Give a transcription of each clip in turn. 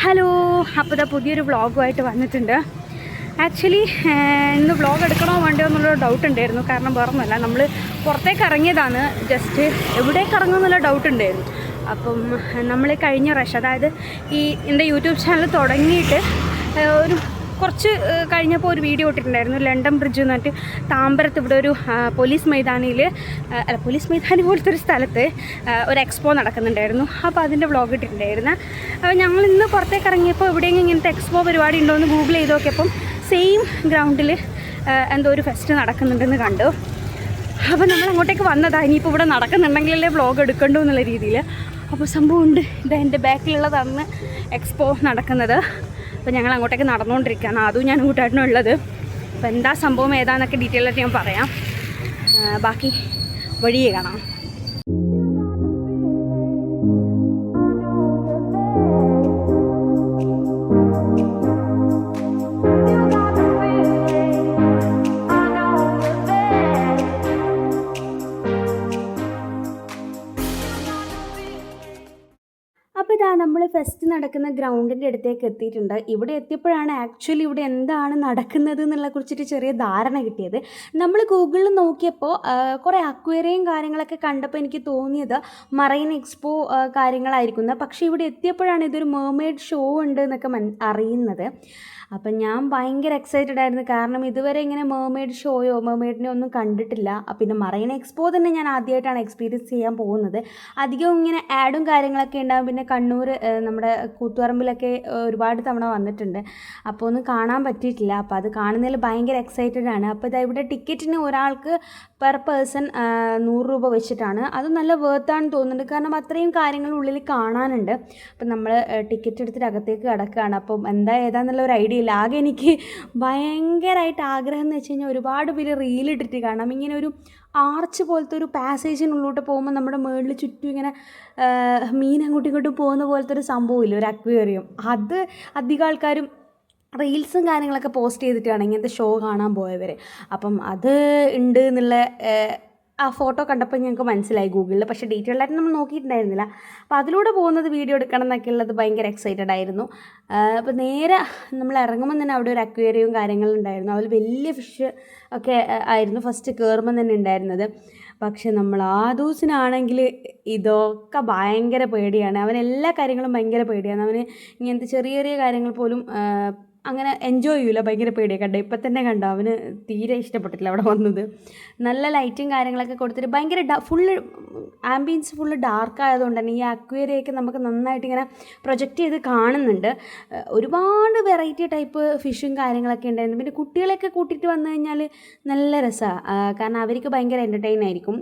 Hello അപ്പോൾ ഇതാ പുതിയൊരു വ്ളോഗുമായിട്ട് വന്നിട്ടുണ്ട്. ആക്ച്വലി ഇന്ന് വ്ളോഗ് എടുക്കണോ വേണ്ടോ എന്നുള്ളൊരു ഡൗട്ട് ഉണ്ടായിരുന്നു. കാരണം വേറൊന്നുമല്ല നമ്മൾ പുറത്തേക്ക് ഇറങ്ങിയതാണ്. ജസ്റ്റ് എവിടേക്ക് ഇറങ്ങും എന്നുള്ള ഡൗട്ട് ഉണ്ടായിരുന്നു. അപ്പം നമ്മൾ കഴിഞ്ഞ പ്രാവശ്യം അതായത് ഈ എന്റെ യൂട്യൂബ് ചാനൽ തുടങ്ങിയിട്ട് ഒരു കുറച്ച് കഴിഞ്ഞപ്പോൾ ഒരു വീഡിയോ ഇട്ടിട്ടുണ്ടായിരുന്നു. ലണ്ടൻ ബ്രിഡ്ജ് എന്ന് പറഞ്ഞിട്ട് താമ്പരത്ത് ഇവിടെ ഒരു പോലീസ് മൈതാനിയിൽ അല്ല പോലീസ് മൈതാനി പോലത്തെ ഒരു സ്ഥലത്ത് ഒരു എക്സ്പോ നടക്കുന്നുണ്ടായിരുന്നു. അപ്പോൾ അതിന്റെ വ്ളോഗ് ഇട്ടിട്ടുണ്ടായിരുന്നു. അപ്പോൾ ഞങ്ങൾ ഇന്ന് പുറത്തേക്ക് ഇറങ്ങിയപ്പോൾ എവിടെയെങ്കിലും ഇങ്ങനത്തെ എക്സ്പോ പരിപാടി ഉണ്ടോ എന്ന് ഗൂഗിൾ ചെയ്ത് നോക്കിയപ്പം സെയിം ഗ്രൗണ്ടിൽ എന്തോ ഒരു ഫെസ്റ്റ് നടക്കുന്നുണ്ടെന്ന് കണ്ടു. അപ്പോൾ നമ്മൾ അങ്ങോട്ടേക്ക് വന്നതാ. ഇനിയിപ്പോൾ ഇവിടെ നടക്കുന്നുണ്ടെങ്കിലല്ലേ വ്ളോഗ് എടുക്കണ്ടോ എന്നുള്ള രീതിയിൽ അപ്പോൾ സംഭവം ഉണ്ട്. ഇതാ എന്റെ ബാക്കിലുള്ളതാണ് എക്സ്പോ നടക്കുന്നത്. അപ്പോൾ ഞങ്ങൾ അങ്ങോട്ടേക്ക് നടന്നുകൊണ്ടിരിക്കുകയാണ്. അതും ഞാൻ കൂട്ടായിട്ടാണ് ഉള്ളത്. അപ്പോൾ എന്താ സംഭവം ഏതാന്നൊക്കെ ഡീറ്റെയിൽ ആയിട്ട് ഞാൻ പറയാം. ബാക്കി വഴിയേ കാണാം. നടക്കുന്ന ഗ്രൗണ്ടിന്റെ അടുത്തേക്ക് എത്തിയിട്ടുണ്ട്. ഇവിടെ എത്തിയപ്പോഴാണ് ആക്ച്വലി ഇവിടെ എന്താണ് നടക്കുന്നത് എന്നുള്ള കുറിച്ചിട്ട് ചെറിയ ധാരണ കിട്ടിയത്. നമ്മൾ ഗൂഗിളിൽ നോക്കിയപ്പോൾ കുറേ അക്വേറിയം കാര്യങ്ങളൊക്കെ കണ്ടപ്പോൾ എനിക്ക് തോന്നിയത് മറൈൻ എക്സ്പോ കാര്യങ്ങളായിരിക്കുന്നത് പക്ഷേ ഇവിടെ എത്തിയപ്പോഴാണ് ഇതൊരു മേർമെയ്ഡ് ഷോ ഉണ്ട് എന്നൊക്കെ അറിയുന്നത്. അപ്പം ഞാൻ ഭയങ്കര എക്സൈറ്റഡ് ആയിരുന്നു. കാരണം ഇതുവരെ ഇങ്ങനെ മേമേഡ് ഷോയോ മേമേഡിനെ ഒന്നും കണ്ടിട്ടില്ല. പിന്നെ മറൈൻ എക്സ്പോ തന്നെ ഞാൻ ആദ്യമായിട്ടാണ് എക്സ്പീരിയൻസ് ചെയ്യാൻ പോകുന്നത്. അധികം ഇങ്ങനെ ആഡും കാര്യങ്ങളൊക്കെ ഉണ്ടാകും പിന്നെ കണ്ണൂർ നമ്മുടെ കൂത്തുപറമ്പിലൊക്കെ ഒരുപാട് തവണ വന്നിട്ടുണ്ട്. അപ്പോൾ ഒന്നും കാണാൻ പറ്റിയിട്ടില്ല. അപ്പോൾ അത് കാണുന്നതിൽ ഭയങ്കര എക്സൈറ്റഡ് ആണ്. അപ്പോൾ ഇതാ ഇവിടെ ടിക്കറ്റിന് ഒരാൾക്ക് പെർ പേഴ്സൺ നൂറ് രൂപ വെച്ചിട്ടാണ്. അത് നല്ല വേർത്താണെന്ന് തോന്നുന്നുണ്ട്. കാരണം അത്രയും കാര്യങ്ങൾ ഉള്ളിൽ കാണാനുണ്ട്. അപ്പം നമ്മൾ ടിക്കറ്റ് എടുത്തിട്ട് അകത്തേക്ക് കിടക്കുകയാണ്. അപ്പം എന്താ ഏതാന്നുള്ള ഒരു ഐഡിയ ഇല്ല ആകെ എനിക്ക് ഭയങ്കരമായിട്ട് ആഗ്രഹം എന്ന് വെച്ച് കഴിഞ്ഞാൽ ഒരുപാട് പേര് റീലിട്ടിട്ട് കാണാം. ഇങ്ങനെ ഒരു ആർച്ച് പോലത്തെ ഒരു പാസേജിനുള്ളിലോട്ട് പോകുമ്പോൾ നമ്മുടെ മേളിൽ ചുറ്റും ഇങ്ങനെ മീൻ അങ്ങോട്ടും ഇങ്ങോട്ടും പോകുന്ന പോലത്തെ ഒരു സംഭവമില്ല? ഒരു അക്വേറിയം അത് അധികം ആൾക്കാരും റീൽസും കാര്യങ്ങളൊക്കെ പോസ്റ്റ് ചെയ്തിട്ടാണ് ഇങ്ങനത്തെ ഷോ കാണാൻ പോയവർ അപ്പം അത് ഉണ്ട് എന്നുള്ള ആ ഫോട്ടോ കണ്ടപ്പോൾ ഞങ്ങൾക്ക് മനസ്സിലായി ഗൂഗിളിൽ. പക്ഷേ ഡീറ്റെയിൽ ആയിട്ട് നമ്മൾ നോക്കിയിട്ടുണ്ടായിരുന്നില്ല. അപ്പോൾ അതിലൂടെ പോകുന്നത് വീഡിയോ എടുക്കണം എന്നൊക്കെ ഉള്ളത് ഭയങ്കര എക്സൈറ്റഡ് ആയിരുന്നു. അപ്പോൾ നേരെ നമ്മൾ ഇറങ്ങുമ്പോൾ തന്നെ അവിടെ ഒരു അക്വേറിയവും കാര്യങ്ങളും ഉണ്ടായിരുന്നു. അതിൽ വലിയ ഫിഷ് ഒക്കെ ആ, ആയിരുന്നു ഫസ്റ്റ് കയറുമ്പോൾ തന്നെ ഉണ്ടായിരുന്നത്. പക്ഷെ നമ്മൾ ആദൂസിനാണെങ്കിൽ ഇതൊക്കെ ഭയങ്കര പേടിയാണ്. അവൻ എല്ലാ കാര്യങ്ങളും ഭയങ്കര പേടിയാണ്. അവന് ഇങ്ങനത്തെ ചെറിയ ചെറിയ കാര്യങ്ങൾ പോലും ആ, അങ്ങനെ എൻജോയ് ചെയ്യൂല ഭയങ്കര പേടിയാണ് കണ്ടോ ഇപ്പം തന്നെ കണ്ടോ അവന് തീരെ ഇഷ്ടപ്പെട്ടില്ല അവിടെ വന്നത്. നല്ല ലൈറ്റും കാര്യങ്ങളൊക്കെ കൊടുത്തിട്ട് ഭയങ്കര ഡ ഫുള്ള് ആംബിയൻസ് ഫുള്ള് ഡാർക്ക് ആയതുകൊണ്ട് തന്നെ ഈ അക്വേറിയൊക്കെ നമുക്ക് നന്നായിട്ട് ഇങ്ങനെ പ്രൊജക്റ്റ് ചെയ്ത് കാണുന്നുണ്ട്. ഒരുപാട് വെറൈറ്റി ടൈപ്പ് ഫിഷും കാര്യങ്ങളൊക്കെ ഉണ്ടായിരുന്നു. പിന്നെ കുട്ടികളെയൊക്കെ കൂട്ടിയിട്ട് വന്നു കഴിഞ്ഞാൽ നല്ല രസമാണ് കാരണം അവർക്ക് ഭയങ്കര എന്റർടൈൻ ആയിരിക്കും.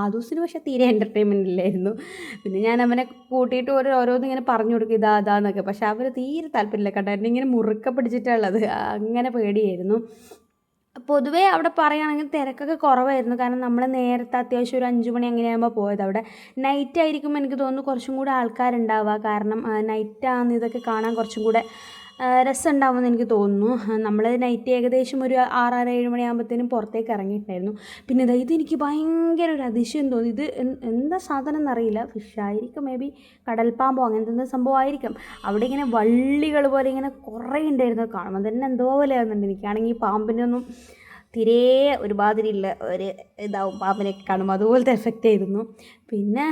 ആദൂസിന് പക്ഷേ തീരെ എന്റർടൈൻമെന്റ് ഇല്ലായിരുന്നു. പിന്നെ ഞാൻ അവനെ കൂട്ടിയിട്ട് ഓരോ ഓരോന്നിങ്ങനെ പറഞ്ഞു കൊടുക്കും ഇതാ അതാന്നൊക്കെ പക്ഷേ അവർ തീരെ താല്പര്യമില്ല. കണ്ടായിരുന്നു ഇങ്ങനെ മുറുക്ക പിടിച്ചിട്ടുള്ളത്. അങ്ങനെ പേടിയായിരുന്നു. പൊതുവേ അവിടെ പറയുകയാണെങ്കിൽ തിരക്കൊക്കെ കുറവായിരുന്നു. കാരണം നമ്മൾ നേരത്തെ അത്യാവശ്യം ഒരു അഞ്ച് മണി അങ്ങനെയാകുമ്പോൾ പോയത്. അവിടെ നൈറ്റ് ആയിരിക്കും എനിക്ക് തോന്നുന്നു കുറച്ചും കൂടെ ആൾക്കാരുണ്ടാവുക. കാരണം നൈറ്റാണ് ഇതൊക്കെ കാണാൻ കുറച്ചും കൂടെ രസം ഉണ്ടാവുമെന്ന് എനിക്ക് തോന്നുന്നു. നമ്മൾ നൈറ്റ് ഏകദേശം ഒരു ആറാറ് ഏഴ് മണിയാകുമ്പോഴത്തേനും പുറത്തേക്ക് ഇറങ്ങിയിട്ടുണ്ടായിരുന്നു. പിന്നെ ഇതാ ഇതെനിക്ക് ഭയങ്കര ഒരു അതിശയം തോന്നി. ഇത് എന്താ സാധനം എന്നറിയില്ല. ഫിഷായിരിക്കും മേ ബി കടൽപ്പാമ്പോ അങ്ങനത്തെ എന്താ സംഭവമായിരിക്കും അവിടെ ഇങ്ങനെ വള്ളികൾ പോലെ ഇങ്ങനെ കുറേ ഉണ്ടായിരുന്നു. കാണുമ്പോൾ തന്നെ എന്തോ പോലെ ആകുന്നുണ്ട് എനിക്കാണെങ്കിൽ പാമ്പിനെ ഒന്നും തീരെ ഒരുമാതിരിയുള്ള ഒരു ഇതാവും പാമ്പിനെയൊക്കെ കാണും അതുപോലത്തെ എഫക്റ്റ് ആയിരുന്നു. പിന്നെ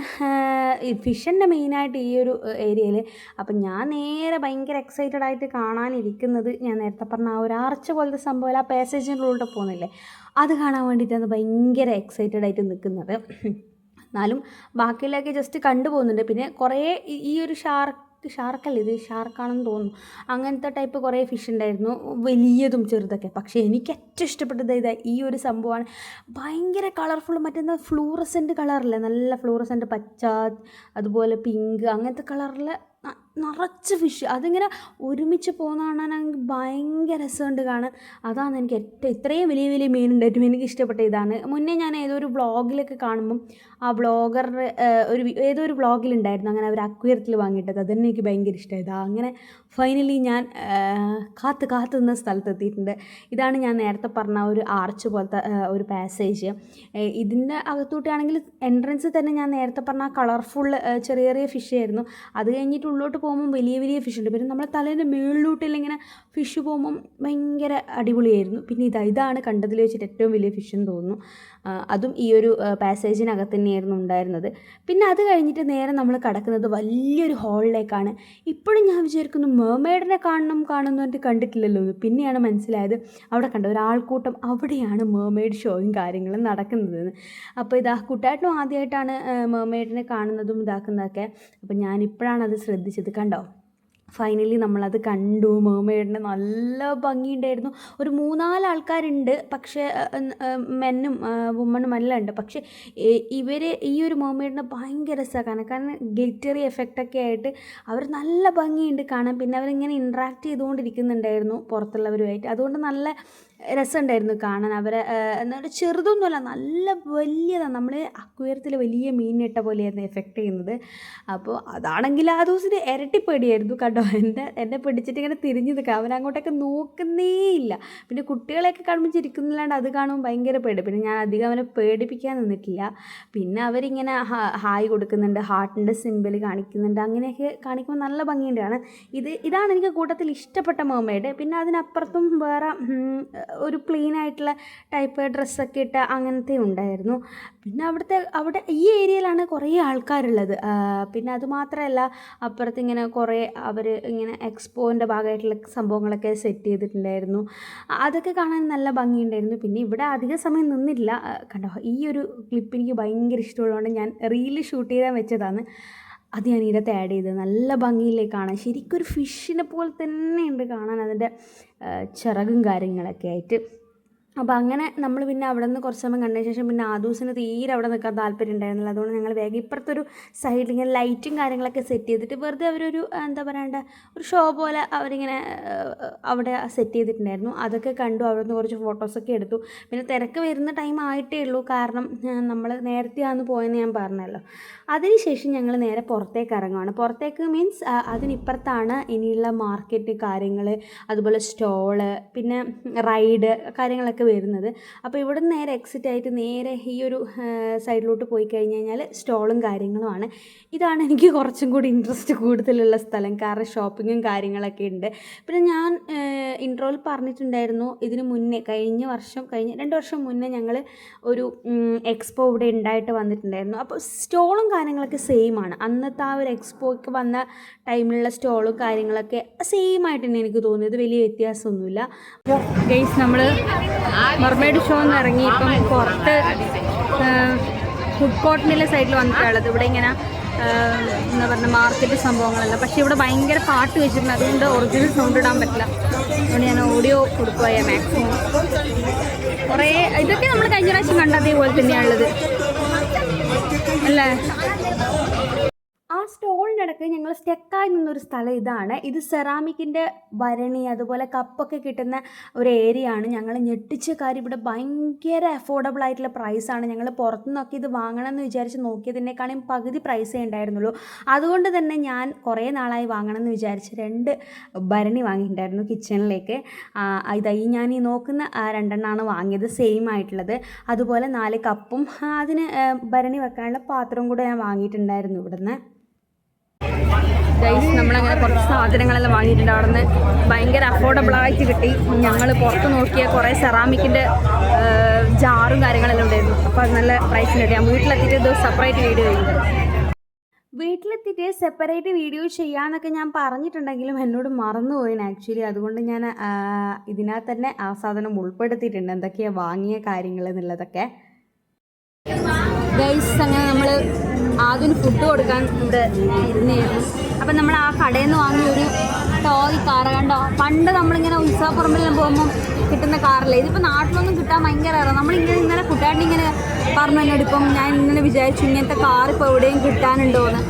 ഈ ഫിഷിന്റെ മെയിനായിട്ട് ഈ ഒരു ഏരിയയിൽ അപ്പം ഞാൻ നേരെ ഭയങ്കര എക്സൈറ്റഡ് ആയിട്ട് കാണാനിരിക്കുന്നത് ഞാൻ നേരത്തെ പറഞ്ഞ ആ ഒരു ആർച്ച് പോലത്തെ സംഭവം ആ പാസേജിനുള്ളിലൂടെ പോകുന്നില്ലേ? അത് കാണാൻ വേണ്ടിയിട്ടാണ് ഭയങ്കര എക്സൈറ്റഡ് ആയിട്ട് നിൽക്കുന്നത് എന്നാലും ബാക്കിയുള്ളതൊക്കെ ജസ്റ്റ് കണ്ടു പോകുന്നുണ്ട്. പിന്നെ കുറേ ഈ ഒരു ഷാർക്ക് ഷാർക്കല്ല? ഇത് ഷാർക്കാണെന്ന് തോന്നുന്നു. അങ്ങനത്തെ ടൈപ്പ് കുറേ ഫിഷ് ഉണ്ടായിരുന്നു. വലിയതും ചെറുതൊക്കെ. പക്ഷേ എനിക്ക് ഏറ്റവും ഇഷ്ടപ്പെട്ടത് ഇതാ ഈ ഒരു സംഭവമാണ്. ഭയങ്കര കളർഫുൾ മറ്റെന്താ ഫ്ലൂറസെന്റ് കളറില്ലേ നല്ല ഫ്ലൂറസെന്റ് പച്ച അതുപോലെ പിങ്ക് അങ്ങനത്തെ കളറിൽ നിറച്ച് ഫിഷ് അതിങ്ങനെ ഒരുമിച്ച് പോകുന്ന കാണാനാണെങ്കിൽ ഭയങ്കര രസമുണ്ട് കാണാൻ. അതാണ് എനിക്ക് ഏറ്റവും ഇത്രയും വലിയ വലിയ മീൻ ഉണ്ടായിട്ടും എനിക്ക് ഇഷ്ടപ്പെട്ട ഇതാണ്. മുന്നേ ഞാൻ ഏതോ ഒരു വ്ളോഗിലൊക്കെ കാണുമ്പം ആ വ്ളോഗറുടെ ഒരു ഏതോ ഒരു വ്ളോഗിലുണ്ടായിരുന്നു അങ്ങനെ അവർ അക്വേറിയത്തിൽ വാങ്ങിയിട്ടത്. അതന്നെ എനിക്ക് ഭയങ്കര ഇഷ്ടമായത് അങ്ങനെ ഫൈനലി ഞാൻ കാത്ത് കാത്ത് നിന്ന സ്ഥലത്തെത്തിയിട്ടുണ്ട് ഇതാണ് ഞാൻ നേരത്തെ പറഞ്ഞ ഒരു ആർച്ച് പോലത്തെ ഒരു പാസേജ് ഇതിന്റെ അകത്തോട്ടാണെങ്കിൽ എൻട്രൻസ് തന്നെ ഞാൻ നേരത്തെ പറഞ്ഞ കളർഫുൾ ചെറിയ ചെറിയ ഫിഷ് ആയിരുന്നു. അത് കഴിഞ്ഞിട്ട് ഉള്ളോട്ട് പോകുമ്പോൾ വലിയ വലിയ ഫിഷ് ഉണ്ട്. പിന്നെ നമ്മളെ തലേന്റെ മുകളിലോട്ടിൽ ഇങ്ങനെ ഫിഷ് പോകുമ്പം ഭയങ്കര അടിപൊളിയായിരുന്നു. പിന്നെ ഇതാ ഇതാണ് കണ്ടതിൽ വെച്ചിട്ട് ഏറ്റവും വലിയ ഫിഷ് എന്ന് തോന്നുന്നു. അതും ഈ ഒരു പാസേജിനകത്ത് തന്നെയായിരുന്നു ഉണ്ടായിരുന്നത്. പിന്നെ അത് കഴിഞ്ഞിട്ട് നേരെ നമ്മൾ കടക്കുന്നത് വലിയൊരു ഹാളിലേക്കാണ് ഇപ്പോഴും ഞാൻ വിചാരിക്കുന്നു മേമേഡിനെ കാണണം കാണുന്നു പറഞ്ഞിട്ട് കണ്ടിട്ടില്ലല്ലോ. പിന്നെയാണ് മനസ്സിലായത് അവിടെ കണ്ട ഒരാൾക്കൂട്ടം അവിടെയാണ് മേമേഡ് ഷോയും കാര്യങ്ങളും നടക്കുന്നത് അപ്പോൾ ഇതാ കുട്ടായിട്ടും ആദ്യമായിട്ടാണ് മേമേഡിനെ കാണുന്നതും ഇതാക്കുന്നതൊക്കെ. അപ്പോൾ ഞാനിപ്പോഴാണ് അത് ശ്രദ്ധിച്ചത്. കണ്ടോ? ഫൈനലി നമ്മളത് കണ്ടു. മേമേഡിന് നല്ല ഭംഗിയുണ്ടായിരുന്നു. ഒരു മൂന്നാൽ ആൾക്കാരുണ്ട്. പക്ഷേ മെന്നും വുമണും എല്ലാം ഉണ്ട്. പക്ഷേ ഇവർ ഈ ഒരു മേമേഡിനെ ഭയങ്കര രസമാണ് കാരണം ഗിൽറ്ററി എഫക്റ്റൊക്കെ ആയിട്ട് അവർ നല്ല ഭംഗിയുണ്ട് കാണാൻ. പിന്നെ അവരിങ്ങനെ ഇൻട്രാക്ട് ചെയ്തുകൊണ്ടിരിക്കുന്നുണ്ടായിരുന്നു പുറത്തുള്ളവരുമായിട്ട്. അതുകൊണ്ട് നല്ല രസമുണ്ടായിരുന്നു കാണാൻ. അവരെ എന്താ ചെറുതൊന്നുമല്ല നല്ല വലിയതാണ് നമ്മൾ അക്വേറിയത്തിൽ വലിയ മീനിട്ട പോലെയായിരുന്നു എഫക്റ്റ് ചെയ്യുന്നത്. അപ്പോൾ അതാണെങ്കിൽ ആ ദിവസത്തിന് ഇരട്ടി പേടിയായിരുന്നു കണ്ടോ. എന്റെ എന്നെ പിടിച്ചിട്ട് ഇങ്ങനെ തിരിഞ്ഞ് നിൽക്കുക. അവരങ്ങോട്ടൊക്കെ നോക്കുന്നേ ഇല്ല പിന്നെ കുട്ടികളെയൊക്കെ കാണുമ്പോൾ ചിരിക്കുന്നില്ലാണ്ട് അത് കാണുമ്പോൾ ഭയങ്കര പേടി. പിന്നെ ഞാൻ അധികം അവനെ പേടിപ്പിക്കാൻ നിന്നിട്ടില്ല. പിന്നെ അവരിങ്ങനെ ഹായ് കൊടുക്കുന്നുണ്ട് ഹാർട്ടിന്റെ സിമ്പിൾ കാണിക്കുന്നുണ്ട് അങ്ങനെയൊക്കെ കാണിക്കുമ്പോൾ നല്ല ഭംഗിയുണ്ടാണ്. ഇത് ഇതാണ് എനിക്ക് കൂട്ടത്തിൽ ഇഷ്ടപ്പെട്ട മേമേഡ് പിന്നെ അതിനപ്പുറത്തും വേറെ ഒരു പ്ലെയിൻ ആയിട്ടുള്ള ടൈപ്പ് ഡ്രസ്സൊക്കെ ഇട്ട അങ്ങനത്തെ ഉണ്ടായിരുന്നു. പിന്നെ അവിടുത്തെ അവിടെ ഈ ഏരിയയിലാണ് കുറേ ആൾക്കാരുള്ളത്. പിന്നെ അതുമാത്രമല്ല അപ്പുറത്ത് ഇങ്ങനെ കുറേ അവർ ഇങ്ങനെ എക്സ്പോന്റെ ഭാഗമായിട്ടുള്ള സംഭവങ്ങളൊക്കെ സെറ്റ് ചെയ്തിട്ടുണ്ടായിരുന്നു. അതൊക്കെ കാണാൻ നല്ല ഭംഗിയുണ്ടായിരുന്നു. പിന്നെ ഇവിടെ അധിക സമയം നിന്നില്ല. കണ്ടോ ഈ ഒരു ക്ലിപ്പ് എനിക്ക് ഭയങ്കര ഇഷ്ടമുള്ളതുകൊണ്ട് ഞാൻ റീൽ ഷൂട്ട് ചെയ്താൽ വെച്ചതാണ്. അത് ഞാൻ ഇതിനകത്ത് ആഡ് ചെയ്ത് നല്ല ഭംഗിയില്ലേ കാണാൻ ശരിക്കും ഒരു ഫിഷിനെ പോലെ തന്നെ ഉണ്ട് കാണാൻ അതിന്റെ ചിറകും കാര്യങ്ങളൊക്കെ ആയിട്ട്. അപ്പോൾ അങ്ങനെ നമ്മൾ പിന്നെ അവിടെ നിന്ന് കുറച്ച് സമയം കണ്ടതിന് ശേഷം പിന്നെ ആ ദിവസം തീരെ അവിടെ നിൽക്കാൻ താല്പര്യം ഉണ്ടായിരുന്നില്ല. അതുകൊണ്ട് ഞങ്ങൾ വേഗം ഇപ്പുറത്തൊരു സൈഡിൽ ഇങ്ങനെ ലൈറ്റും കാര്യങ്ങളൊക്കെ സെറ്റ് ചെയ്തിട്ട് വെറുതെ അവരൊരു എന്താ പറയണ്ട ഒരു ഷോ പോലെ അവരിങ്ങനെ അവിടെ സെറ്റ് ചെയ്തിട്ടുണ്ടായിരുന്നു. അതൊക്കെ കണ്ടു. അവിടെ നിന്ന് കുറച്ച് ഫോട്ടോസൊക്കെ എടുത്തു. പിന്നെ തിരക്ക് വരുന്ന ടൈം ആയിട്ടേ ഉള്ളൂ. കാരണം നമ്മൾ നേരത്തെയാണ് പോയെന്ന് ഞാൻ പറഞ്ഞല്ലോ. അതിനുശേഷം ഞങ്ങൾ നേരെ പുറത്തേക്ക് ഇറങ്ങുവാണ്. പുറത്തേക്ക് മീൻസ് അതിനിപ്പുറത്താണ് ഇനിയുള്ള മാർക്കറ്റ് കാര്യങ്ങൾ അതുപോലെ സ്റ്റോൾ പിന്നെ റൈഡ് കാര്യങ്ങളൊക്കെ വരുന്നത്. അപ്പോൾ ഇവിടെ നിന്ന് നേരെ എക്സിറ്റ് ആയിട്ട് നേരെ ഈ ഒരു സൈഡിലോട്ട് പോയി കഴിഞ്ഞ് കഴിഞ്ഞാൽ സ്റ്റോളും കാര്യങ്ങളുമാണ്. ഇതാണ് എനിക്ക് കുറച്ചും കൂടി ഇൻട്രസ്റ്റ് കൂടുതലുള്ള സ്ഥലം. കാരണം ഷോപ്പിങ്ങും കാര്യങ്ങളൊക്കെ ഉണ്ട്. പിന്നെ ഞാൻ ഇൻട്രോയിൽ പറഞ്ഞിട്ടുണ്ടായിരുന്നു ഇതിന് മുന്നേ കഴിഞ്ഞ വർഷം കഴിഞ്ഞ രണ്ട് വർഷം മുന്നേ ഞങ്ങൾ ഒരു എക്സ്പോ ഇവിടെ ഉണ്ടായിട്ട് വന്നിട്ടുണ്ടായിരുന്നു. അപ്പോൾ സ്റ്റോളും കാര്യങ്ങളൊക്കെ സെയിം ആണ്. അന്നത്തെ ആ ഒരു എക്സ്പോയ്ക്ക് വന്ന ടൈമിലുള്ള സ്റ്റോളും കാര്യങ്ങളൊക്കെ സെയിം ആയിട്ട് തന്നെ എനിക്ക് തോന്നിയത്. വലിയ വ്യത്യാസമൊന്നുമില്ല. ഗെയ്സ് നമ്മൾ മർമേഡ് ഷോ എന്ന് ഇറങ്ങി. ഇപ്പം പുറത്ത് ഫുഡ് കോർട്ടിന്റെ സൈഡിൽ വന്നിട്ടുള്ളത് ഇവിടെ ഇങ്ങനെ എന്താ പറയുക മാർക്കറ്റ് സംഭവങ്ങളല്ല. പക്ഷേ ഇവിടെ ഭയങ്കര പാട്ട് വെച്ചിട്ടുണ്ട്. അതുകൊണ്ട് ഒറിജിനൽ സൗണ്ട് ഇടാൻ പറ്റില്ല. അതുകൊണ്ട് ഞാൻ ഓഡിയോ കൊടുക്കുക മാക്സിമം കുറേ ഇതൊക്കെ നമ്മൾ കഴിഞ്ഞ പ്രാവശ്യം കണ്ട അതേപോലെ തന്നെയാണുള്ളത് അല്ലേ? ഇടയ്ക്ക് ഞങ്ങൾ സ്റ്റെക്കായി നിന്നൊരു സ്ഥലം ഇതാണ്. ഇത് സെറാമിക്കിന്റെ ഭരണി അതുപോലെ കപ്പൊക്കെ കിട്ടുന്ന ഒരു ഏരിയ ആണ്. ഞങ്ങൾ ഞെട്ടിച്ച കാര്യം ഇവിടെ ഭയങ്കര അഫോർഡബിൾ ആയിട്ടുള്ള പ്രൈസാണ് ഞങ്ങൾ പുറത്തുനിന്നൊക്കെ ഇത് വാങ്ങണം എന്ന് വിചാരിച്ച് നോക്കിയതിനേക്കാളും പകുതി പ്രൈസേ ഉണ്ടായിരുന്നുള്ളൂ. അതുകൊണ്ട് തന്നെ ഞാൻ കുറേ നാളായി വാങ്ങണം എന്ന് വിചാരിച്ച് രണ്ട് ഭരണി വാങ്ങിയിട്ടുണ്ടായിരുന്നു കിച്ചണിലേക്ക് ഇതായി ഞാൻ ഈ നോക്കുന്ന രണ്ടെണ്ണമാണ് വാങ്ങിയത് സെയിം ആയിട്ടുള്ളത്. അതുപോലെ നാല് കപ്പും അതിന് ഭരണി വെക്കാനുള്ള പാത്രവും കൂടെ ഞാൻ വാങ്ങിയിട്ടുണ്ടായിരുന്നു ഇവിടുന്ന്. ഗൈസ് നമ്മളങ്ങനെ കുറച്ച് സാധനങ്ങളെല്ലാം വാങ്ങിയിട്ടുണ്ട്. അവിടെ നിന്ന് ഭയങ്കര അഫോർഡബിൾ ആയിട്ട് കിട്ടി. ഞങ്ങൾ പുറത്ത് നോക്കിയ കുറേ സെറാമിക്കിന്റെ ജാറും കാര്യങ്ങളെല്ലാം ഉണ്ടായിരുന്നു. അപ്പോൾ അത് നല്ല പ്രൈസിന് കിട്ടി. ഞാൻ വീട്ടിലെത്തിയിട്ട് ഇത് സെപ്പറേറ്റ് വീഡിയോ ചെയ്തത് വീട്ടിലെത്തിയിട്ട് സെപ്പറേറ്റ് വീഡിയോ ചെയ്യാമെന്നൊക്കെ ഞാൻ പറഞ്ഞിട്ടുണ്ടെങ്കിലും എന്നോട് മറന്നുപോയിന്. ആക്ച്വലി അതുകൊണ്ട് ഞാൻ ഇതിനകത്ത് തന്നെ ആ സാധനം ഉൾപ്പെടുത്തിയിട്ടുണ്ട്. എന്തൊക്കെയാണ് വാങ്ങിയ കാര്യങ്ങൾ എന്നുള്ളതൊക്കെ. ഗൈസ് അങ്ങനെ നമ്മൾ ആദ്യം ഫുഡ് കൊടുക്കാൻ ഇവിടെ ഇരുന്നായിരുന്നു അപ്പം നമ്മൾ ആ കടയിൽ നിന്ന് വാങ്ങിയ ഒരു ടോയ് കാറ് കണ്ടോ? പണ്ട് നമ്മളിങ്ങനെ ഉത്സവപ്പറമ്പിലെല്ലാം പോകുമ്പോൾ കിട്ടുന്ന കാറല്ലേ ഇതിപ്പോൾ നാട്ടിലൊന്നും കിട്ടാൻ ഭയങ്കര നമ്മളിങ്ങനെ ഇങ്ങനെ കുട്ടാണ്ട് ഇങ്ങനെ പറഞ്ഞു എന്നോട് ഇപ്പം ഞാൻ ഇങ്ങനെ വിചാരിച്ചു ഇങ്ങനത്തെ കാർ ഇപ്പോൾ എവിടെയും കിട്ടാനുണ്ടോ എന്ന്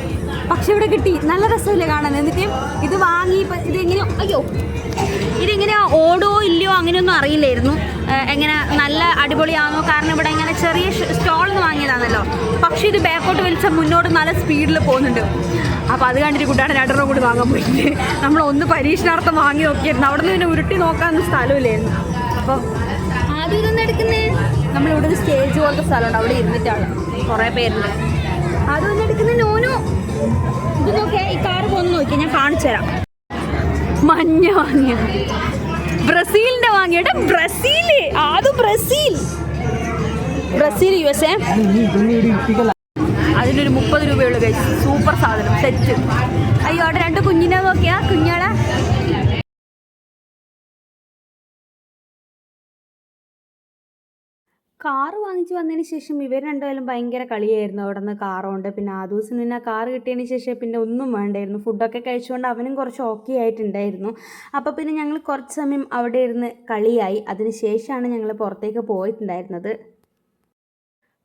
പക്ഷെ ഇവിടെ കിട്ടി. നല്ല രസമില്ലേ കാണാൻ? എന്നിട്ട് ഇത് വാങ്ങി ഇത് എങ്ങനെയോ അയ്യോ. ഇതെങ്ങനെ ഓടോ ഇല്ലയോ അങ്ങനെയൊന്നും അറിയില്ലായിരുന്നു. എങ്ങനെ നല്ല അടിപൊളിയാണോ? കാരണം ഇവിടെ ഇങ്ങനെ ചെറിയ സ്റ്റോളിൽ നിന്ന് വാങ്ങിയതാണല്ലോ. പക്ഷേ ഇത് ബാക്കോട്ട് വലിച്ച മുന്നോട്ട് നല്ല സ്പീഡിൽ പോകുന്നുണ്ട്. അപ്പോൾ അത് കണ്ടിട്ട് കുട്ടിയുടെ രണ്ടെണ്ണം കൂടി വാങ്ങാൻ പോയിട്ട് നമ്മൾ ഒന്ന് പരീക്ഷണാർത്ഥം വാങ്ങി നോക്കിയിരുന്നു. അവിടെ നിന്ന് പിന്നെ ഉരുട്ടി നോക്കാനൊന്നും സ്ഥലമില്ലായിരുന്നു. അപ്പോൾ ആദ്യം ഇതൊന്നും എടുക്കുന്നേ? നമ്മളിവിടെ ഒരു സ്റ്റേജ് പോലത്തെ സ്ഥലമുണ്ട്. അവിടെ ഇരുന്നിട്ടാണ്. കുറേ പേരുണ്ട്. അതൊന്നും എടുക്കുന്ന നോനു. ഇത് നോക്കിയാ ഈ കാറ് പോന്ന് നോക്കി ഞാൻ കാണിച്ചു തരാം. മഞ്ഞ വാങ്ങിയ. ബ്രസീലിന്റെ വാങ്ങിയുടെ ബ്രസീൽ. അത് Brazil. Brazil U S A അതിനൊരു മുപ്പത് രൂപയുള്ള സൂപ്പർ സാധനം സെറ്റ് അയ്യോ അവിടെ രണ്ട് കുഞ്ഞിനെ നോക്കിയാ കുഞ്ഞാളെ കാറ് വാങ്ങിച്ച് വന്നതിന് ശേഷം ഇവർ രണ്ടുപേരും ഭയങ്കര കളിയായിരുന്നു. അവിടെ നിന്ന് കാറുകൊണ്ട് പിന്നെ ആ ദിവസം പിന്നെ ആ കാറ് കിട്ടിയതിന് ശേഷം പിന്നെ ഒന്നും വേണ്ടായിരുന്നു. ഫുഡൊക്കെ കഴിച്ചുകൊണ്ട് അവനും കുറച്ച് ഓക്കെ ആയിട്ടുണ്ടായിരുന്നു. അപ്പോൾ പിന്നെ ഞങ്ങൾ കുറച്ച് സമയം അവിടെ ഇരുന്ന് കളിയായി. അതിന് ശേഷമാണ് ഞങ്ങൾ പുറത്തേക്ക് പോയിട്ടുണ്ടായിരുന്നത്.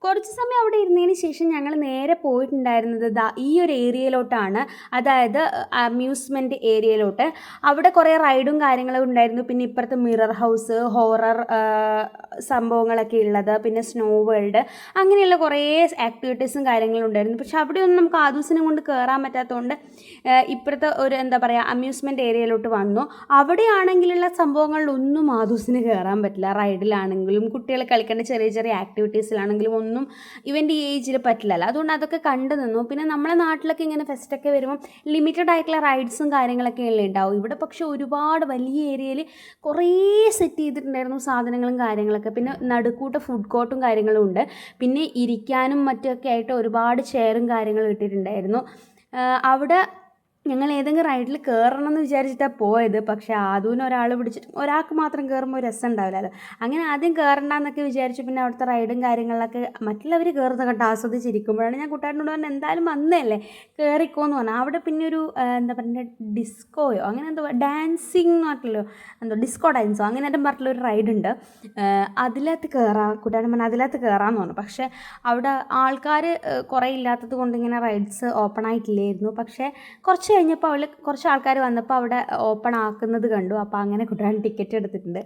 കുറച്ച് സമയം അവിടെ ഇരുന്നതിന് ശേഷം ഞങ്ങൾ നേരെ പോയിട്ടുണ്ടായിരുന്നത് ദാ ഈ ഒരു ഏരിയയിലോട്ടാണ്. അതായത് അമ്യൂസ്മെന്റ് ഏരിയയിലോട്ട്. അവിടെ കുറേ റൈഡും കാര്യങ്ങളും ഉണ്ടായിരുന്നു. പിന്നെ ഇപ്പുറത്ത് മിറർ ഹൗസ് ഹോറർ സംഭവങ്ങളൊക്കെ ഉള്ളത്. പിന്നെ സ്നോ വേൾഡ് അങ്ങനെയുള്ള കുറേ ആക്ടിവിറ്റീസും കാര്യങ്ങളും ഉണ്ടായിരുന്നു. പക്ഷെ അവിടെയൊന്നും നമുക്ക് ആദൂസിനെ കൊണ്ട് കയറാൻ പറ്റാത്തതുകൊണ്ട് ഇപ്പുറത്തെ ഒരു എന്താ പറയുക അമ്യൂസ്മെന്റ് ഏരിയയിലോട്ട് വന്നു. അവിടെയാണെങ്കിലുള്ള സംഭവങ്ങളിലൊന്നും ആദൂസിന് കയറാൻ പറ്റില്ല. റൈഡിലാണെങ്കിലും കുട്ടികൾ കളിക്കേണ്ട ചെറിയ ചെറിയ ആക്ടിവിറ്റീസിലാണെങ്കിലും ഒന്നും ഇവന്റെ ഈ ഏജിൽ പറ്റില്ലല്ലോ അതുകൊണ്ട് അതൊക്കെ കണ്ടു നിന്നു. പിന്നെ നമ്മളെ നാട്ടിലൊക്കെ ഇങ്ങനെ ഫെസ്റ്റൊക്കെ വരുമ്പം ലിമിറ്റഡ് ആയിട്ടുള്ള റൈഡ്സും കാര്യങ്ങളൊക്കെ അല്ലേ ഉണ്ടാവും? ഇവിടെ പക്ഷെ ഒരുപാട് വലിയ ഏരിയയിൽ കുറേ സെറ്റ് ചെയ്തിട്ടുണ്ടായിരുന്നു സാധനങ്ങളും കാര്യങ്ങളൊക്കെ. പിന്നെ നടുക്കൂട്ട ഫുഡ് കോർട്ടും കാര്യങ്ങളും ഉണ്ട്. പിന്നെ ഇരിക്കാനും മറ്റൊക്കെ ആയിട്ട് ഒരുപാട് ചെയറും കാര്യങ്ങളും ഇട്ടിട്ടുണ്ടായിരുന്നു. അവിടെ ഞങ്ങൾ ഏതെങ്കിലും റൈഡിൽ കയറണം എന്ന് വിചാരിച്ചിട്ടാണ് പോയത്. പക്ഷേ ആദ്യം ഒരാൾ പിടിച്ചിട്ട് ഒരാൾക്ക് മാത്രം കയറുമ്പോൾ രസം ഉണ്ടാവില്ലല്ലോ അങ്ങനെ ആദ്യം കയറണ്ടെന്നൊക്കെ വിചാരിച്ചു പിന്നെ അവിടുത്തെ റൈഡും കാര്യങ്ങളിലൊക്കെ മറ്റുള്ളവർ കയറുന്ന കണ്ട് ആസ്വദിച്ചിരിക്കുമ്പോഴാണ് ഞാൻ കൂട്ടുകാരനോട് പറഞ്ഞാൽ എന്തായാലും വന്നതല്ലേ? കയറിക്കോന്ന് പറഞ്ഞു. അവിടെ പിന്നെ ഒരു എന്താ പറയുക ഡിസ്കോയോ അങ്ങനെ എന്തോ ഡാൻസിങ് നാട്ടിലോ എന്തോ ഡിസ്കോ ഡാൻസോ അങ്ങനെ എല്ലാം പറഞ്ഞിട്ടുള്ള ഒരു റൈഡ് ഉണ്ട്. അതിനകത്ത് കയറാം കൂട്ടുകാരൻ പറഞ്ഞാൽ അതിലകത്ത് കയറാമെന്ന് പറഞ്ഞു. പക്ഷേ അവിടെ ആൾക്കാർ കുറേ ഇല്ലാത്തത് കൊണ്ട് ഇങ്ങനെ റൈഡ്സ് ഓപ്പൺ ആയിട്ടില്ലായിരുന്നു. പക്ഷേ കുറച്ച് കഴിഞ്ഞപ്പോൾ അവൾ കുറച്ച് ആൾക്കാർ വന്നപ്പോൾ അവിടെ ഓപ്പൺ ആക്കുന്നത് കണ്ടു. അപ്പോൾ അങ്ങനെ കുട്ടാൻ ടിക്കറ്റ് എടുത്തിട്ടുണ്ട്.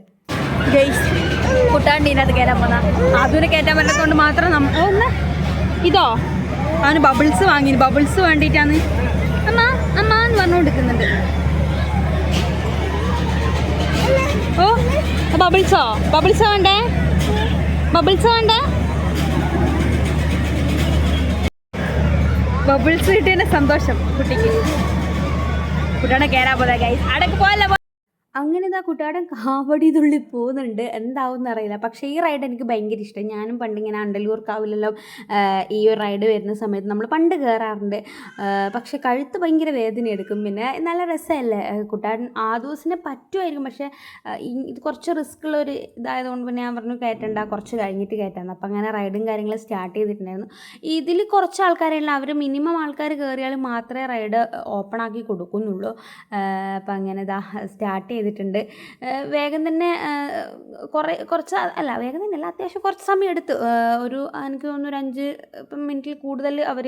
കുട്ടാണ്ടീനകത്ത് കയറാൻ പോന്ന. അതിനെ കയറ്റാൻ പറ്റാത്തതുകൊണ്ട് മാത്രം ഒന്ന് ഇതോ? അവന് ബബിൾസ് വാങ്ങി. ബബിൾസ് വേണ്ടിയിട്ടാണ്. അമ്മ അമ്മ എന്ന് പറഞ്ഞുകൊടുക്കുന്നുണ്ട് ഓ ബബിൾസോ ബബിൾസ് വേണ്ടേ? ബബിൾസ് വേണ്ടേ? ബബിൾസ് കിട്ടിയതിന്റെ സന്തോഷം കുട്ടിക്ക്. കുട്ടിയുടെ കയറാൻ പോലെ ഗൈസ് അടക്ക് പോയല്ലോ അങ്ങനെ ഇതാ കുട്ടാടൻ കാവടി തുള്ളി പോകുന്നുണ്ട്. എന്താവും അറിയില്ല. പക്ഷേ ഈ റൈഡ് എനിക്ക് ഭയങ്കര ഇഷ്ടം. ഞാനും പണ്ട് ഇങ്ങനെ അണ്ടലൂർ കാവിലെല്ലാം ഈ ഒരു റൈഡ് വരുന്ന സമയത്ത് നമ്മൾ പണ്ട് കയറാറുണ്ട് പക്ഷേ കഴുത്ത് ഭയങ്കര വേദന എടുക്കും. പിന്നെ നല്ല രസമല്ലേ? കുട്ടാടൻ ആ ദിവസത്തിനെ പറ്റുമായിരിക്കും. പക്ഷേ ഇത് കുറച്ച് റിസ്ക് ഉള്ള ഒരു ഇതായതുകൊണ്ട് പിന്നെ ഞാൻ പറഞ്ഞു കയറ്റണ്ട കുറച്ച് കഴിഞ്ഞിട്ട് കയറ്റാന്ന് അപ്പം അങ്ങനെ റൈഡും കാര്യങ്ങളും സ്റ്റാർട്ട് ചെയ്തിട്ടുണ്ടായിരുന്നു. ഇതിൽ കുറച്ച് ആൾക്കാരെല്ലാം അവർ മിനിമം ആൾക്കാർ കയറിയാൽ മാത്രമേ റൈഡ് ഓപ്പൺ ആക്കി കൊടുക്കുന്നുള്ളൂ. അപ്പം അങ്ങനെ ഇതാ സ്റ്റാർട്ട് ചെയ്തിട്ടുണ്ട്. വേഗം തന്നെ കുറേ കുറച്ച് അല്ല വേഗം തന്നെ അല്ല അത്യാവശ്യം കുറച്ച് സമയം എടുത്ത്. ഒരു എനിക്ക് തോന്നുന്നു ഒരു അഞ്ച് മിനിറ്റിൽ കൂടുതൽ അവർ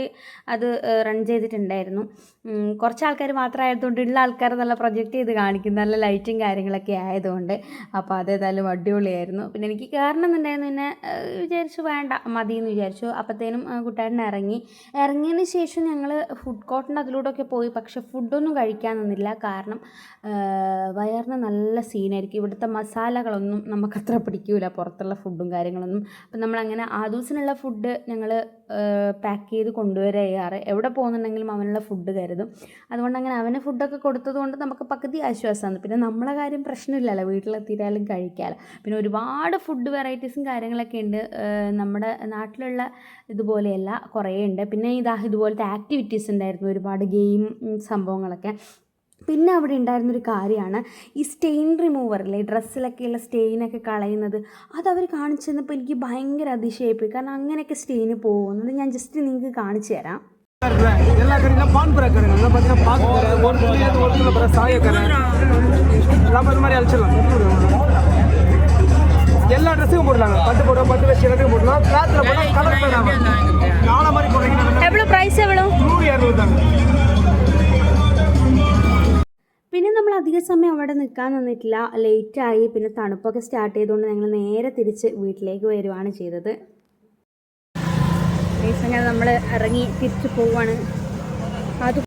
അത് റൺ ചെയ്തിട്ടുണ്ടായിരുന്നു. കുറച്ച് ആൾക്കാർ മാത്രമായതുകൊണ്ട് ഉള്ള ആൾക്കാർ നല്ല പ്രൊജക്റ്റ് ചെയ്ത് കാണിക്കും നല്ല ലൈറ്റും കാര്യങ്ങളൊക്കെ ആയതുകൊണ്ട്. അപ്പോൾ അതേതായാലും അടിപൊളിയായിരുന്നു. പിന്നെ എനിക്ക് കയറണം എന്നുണ്ടായിരുന്നു. പിന്നെ വിചാരിച്ചു വേണ്ട മതി എന്ന് വിചാരിച്ചു അപ്പോഴത്തേനും കുട്ടാടൻ ഇറങ്ങി. ഇറങ്ങിയതിന് ശേഷം ഞങ്ങൾ ഫുഡ് കോർട്ടിന്റെ അതിലൂടെയൊക്കെ പോയി. പക്ഷെ ഫുഡൊന്നും കഴിക്കാൻ നിന്നില്ല. കാരണം വയറിന് നല്ല സീനായിരിക്കും ഇവിടുത്തെ മസാലകളൊന്നും നമുക്കത്ര പിടിക്കൂല. പുറത്തുള്ള ഫുഡും കാര്യങ്ങളൊന്നും. അപ്പം നമ്മളങ്ങനെ ആ ദിവസത്തിനുള്ള ഫുഡ് ഞങ്ങൾ പാക്ക് ചെയ്ത് കൊണ്ടുവരിക ചെയ്യാറ് എവിടെ പോകുന്നുണ്ടെങ്കിലും അവനുള്ള ഫുഡ് കരുതും. അതുകൊണ്ട് അങ്ങനെ അവന് ഫുഡൊക്കെ കൊടുത്തത് കൊണ്ട് നമുക്ക് പകുതി ആശ്വാസമാണ്. പിന്നെ നമ്മളെ കാര്യം പ്രശ്നമില്ലല്ലോ. വീട്ടിലെത്തിയാലും കഴിക്കാമല്ലോ പിന്നെ ഒരുപാട് ഫുഡ് വെറൈറ്റീസും കാര്യങ്ങളൊക്കെ ഉണ്ട്. നമ്മുടെ നാട്ടിലുള്ള ഇതുപോലെയല്ല. കുറേ ഉണ്ട്. പിന്നെ ഇതാ ഇതുപോലത്തെ ആക്ടിവിറ്റീസ് ഉണ്ടായിരുന്നു. ഒരുപാട് ഗെയിം സംഭവങ്ങളൊക്കെ. പിന്നെ അവിടെ ഉണ്ടായിരുന്നൊരു കാര്യമാണ് ഈ സ്റ്റെയിൻ റിമൂവറില്ലേ ഡ്രസ്സിലൊക്കെയുള്ള സ്റ്റെയിനൊക്കെ കളയുന്നത് അത് അവർ കാണിച്ചു തന്നപ്പോൾ എനിക്ക് ഭയങ്കര അതിശയപ്പോയി കാരണം അങ്ങനെയൊക്കെ സ്റ്റെയിന് പോകുന്നത് ഞാൻ ജസ്റ്റ് നിങ്ങൾക്ക് കാണിച്ചു தரேன் எல்லா கடையிலும் பான்புரா கடைங்க அங்கே பார்த்தீங்கன்னா பாக்கு கடை ஒரு புள்ளியிலேருந்து ஒரு கிலோ பிறகு சாய கடை நம்ம இது மாதிரி அழிச்சிடலாம் எல்லா ட்ரெஸ்ஸுக்கும் போடலாங்க பட்டு போடுவோம் பட்டு வச்சு எல்லாத்தையும் போடலாம் கிளாத்தில் போட்டால் கலர் ஃபேட் ஆகும் நாளை மாதிரி போடுறீங்கன்னா എവ്വളോ പ്രൈസ് എവ്വളോ நூறு இரநூறு தாங்க പിന്നെ നമ്മൾ അധിക സമയം അവിടെ നിൽക്കാൻ നിന്നിട്ടില്ല. ലേറ്റായി പിന്നെ തണുപ്പൊക്കെ സ്റ്റാർട്ട് ചെയ്തുകൊണ്ട് ഞങ്ങൾ നേരെ തിരിച്ച് വീട്ടിലേക്ക് വരുവാണ് ചെയ്തത്. നമ്മൾ ഇറങ്ങി തിരിച്ചു പോവാണ്. അത്